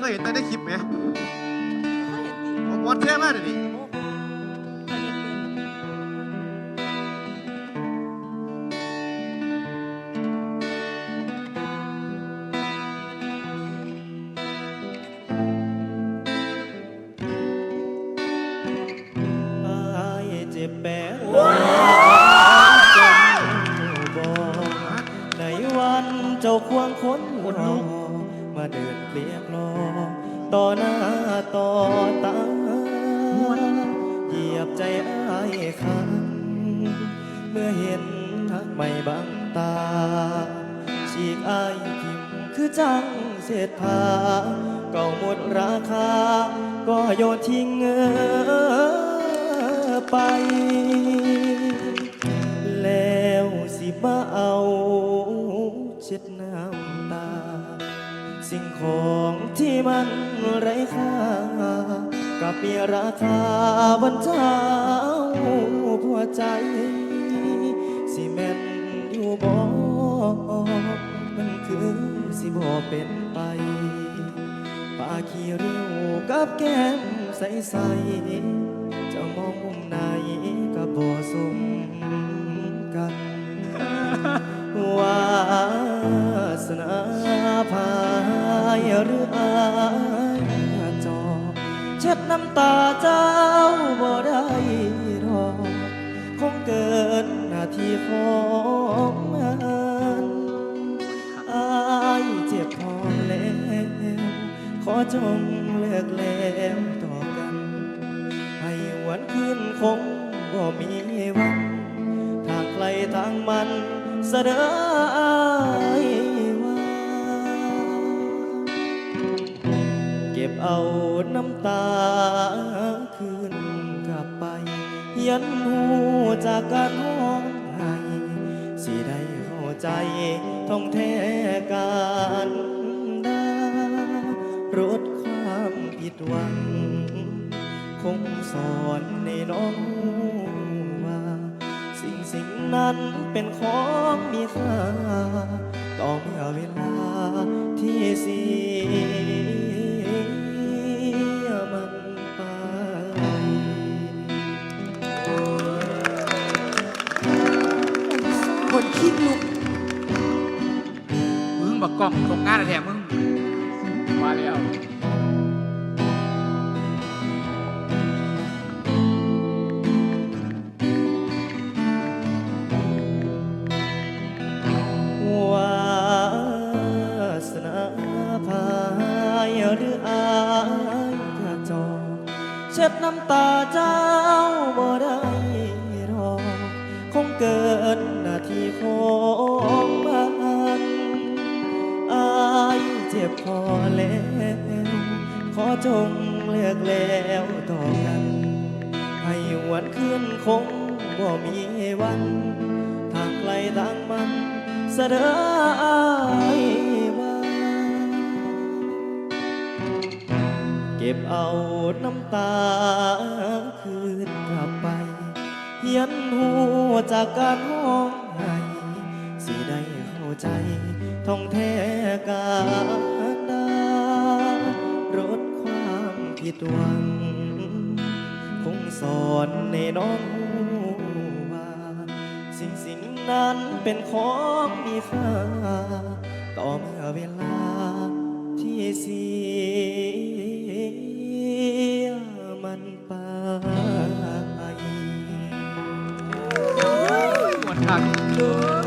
เคยเห็นแต่ในคลิปไหมเขาเห็นดิผมวอนแท้มากเลยดิ มาเดินเรียกรอต่อหน้าต่อตาเหยียบใจอายคันเมื่อเห็นทักไม่บังตา ฉีกอายทิมคือจังเศษผ้าเก่าหมดราคา ก็โยนทิ้งเงอไป แล้วสิมาเอาเช็ดหน้า ของที่มันไร้ค่ากับมีราคาบนเท้าหัวใจสิแม่นอยู่บ่มันคือสิบ่เป็นไปปาขี้ริ้วกับแก้มใสๆ สนาพายหรืออายจอเช็ดน้ำตาเจ้าบ่ได้รอคงเกินหน้าที่ของมันอายเจ็บพอแล้วขอจงเลิกแล้วต่อกัน ให้วันคืนคงบ่มีวัน ทางใครทางมันเสดา บเอาน้ำตาคืนกลับไป ยันหูจากการห้องไห้สิได้เข้าใจท่องแท้การดารดความผิดหวัง คงสอนในน้องว่า สิ่งสิ่งนั้นเป็นของมีค่าต่อเมื่อเวลาที่เสีย คนคิดลุกมึงบักกล้องตรงงานอะแถมมึงมาแล้ววาสนาพายหรืออายกระจอกเช็ดน้ำตาเจ้าบ่ได้รอคงเกินหน้าที่ ของมันอายเจ็บพอแล้ว ขอจงเลิกแล้วต่อกัน ให้วันคืนคงบ่มีวันทางไกลทางมันเสดายว่าเก็บเอาน้ำตาคืนกลับไปยันหูจากการห้อง สิได้เข้าใจท่องแท้การดารดความผิดหวัง คงสอนในน้องว่า สิ่งสิ่งนั้นเป็นของมีค่า ต่อเมื่อเวลาที่เสียมันไปหมดทันเ